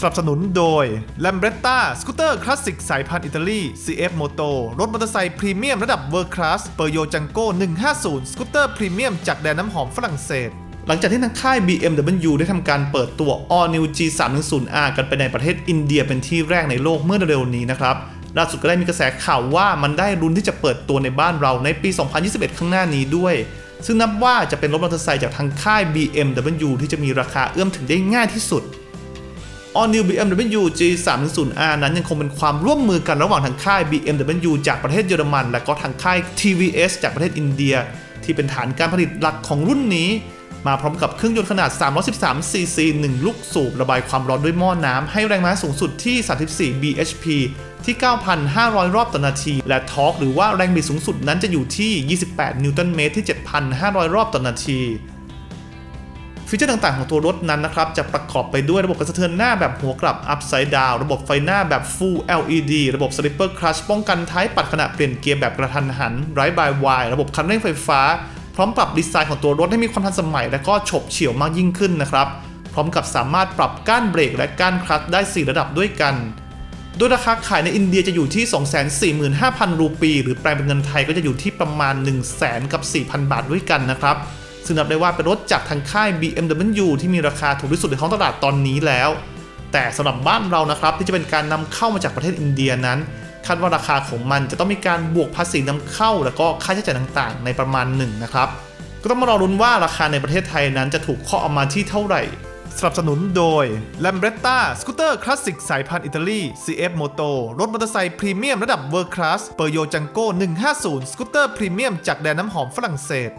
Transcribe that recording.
สนับสนุนโดย l a m b r e t t a สกูตเตอร์คลาสสิกสายพันธุ์อิตาลี CF Moto รถมอเตอร์ไซค์พรีเมียมระดับ World Class เปอร์โยจังโก้150 สกูตเตอร์พรีเมียมจากแดนน้ำหอมฝรั่งเศสหลังจากที่ทางค่าย BMW ได้ทำการเปิดตัว All New G310R กันไปในประเทศอินเดียเป็นที่แรกในโลกเมื่อเร็วๆนี้นะครับล่าสุดก็ได้มีกระแสข่าวว่ามันได้รุ่นที่จะเปิดตัวในบ้านเราในปี 2021 ข้างหน้านี้ด้วย ซึ่งนับว่าจะเป็นรถมอเตอร์ไซค์จากทางค่าย BMW ที่จะมีราคาเอื้อมถึงได้ง่ายที่สุด All New BMW G310R นั้นยังคงเป็นความร่วมมือกันระหว่างทางค่าย BMW จากประเทศเยอรมัน และก็ทางค่าย TVS จากประเทศอินเดีย ที่เป็นฐานการผลิตหลักของรุ่นนี้ มาพร้อมกับเครื่องยนต์ขนาด 313 cc 1 ลูกสูบ ระบายความร้อนด้วยหม้อน้ำ ให้แรงม้าสูงสุดที่ 34 bhp ที่ 9,500 รอบต่อนาที และทอร์กหรือว่าแรงบิดสูงสุดนั้นจะอยู่ที่ 28 นิวตันเมตรที่ 7,500 รอบต่อนาที ฟีเจอร์ต่างๆของตัวรถนั้นนะครับจะประกอบไปด้วยระบบกระสะเทือนหน้าแบบหัวกลับ upside down ระบบไฟหน้าแบบ full LED ระบบ slipper clutch ป้องกันท้ายปัดขณะเปลี่ยนเกียร์แบบกระทันหัน drive by wire ระบบคันเร่งไฟฟ้า พร้อมปรับดีไซน์ของตัวรถให้มีความทันสมัย และก็ฉบเฉี่ยวมากยิ่งขึ้นนะครับพร้อมกับสามารถปรับก้านเบรกและก้านคลัตช์ได้ 4 ระดับด้วยกันโดยราคาขายในอินเดียจะอยู่ที่ 245,000 รูปี หรือแปลงเป็นเงินไทยก็จะอยู่ที่ประมาณ 1 0 0 0 0แกับ 4,000 บาทด้วยกันนะครับ ซึ่งนับได้ว่าเป็นรถจากทางค่าย BMW ที่มีราคาถูกที่สุดในท้องตลาดตอนนี้แล้ว แต่สำหรับบ้านเรานะครับที่จะเป็นการนำเข้ามาจากประเทศอินเดียนั้นคาดว่าราคาของมันจะต้องมีการบวกภาษีนำเข้า แล้วก็ค่าใช้จ่ายต่างๆ ในประมาณหนึ่งนะครับก็ต้องมารอรุ้นว่าราคาในประเทศไทยนั้นจะถูกเคาะออกมาที่เท่าไหร่สนับสนุนโดย l a m b r e t t a สกูตเตอร์คลาสสิกสายพันธุ์อิตาลี CF Moto รถมอเตอร์ไซค์พรีเมียมระดับ World Class เปอร์โยจังโก้150 สกูตเตอร์พรีเมียมจากแดนน้ำหอมฝรั่งเศส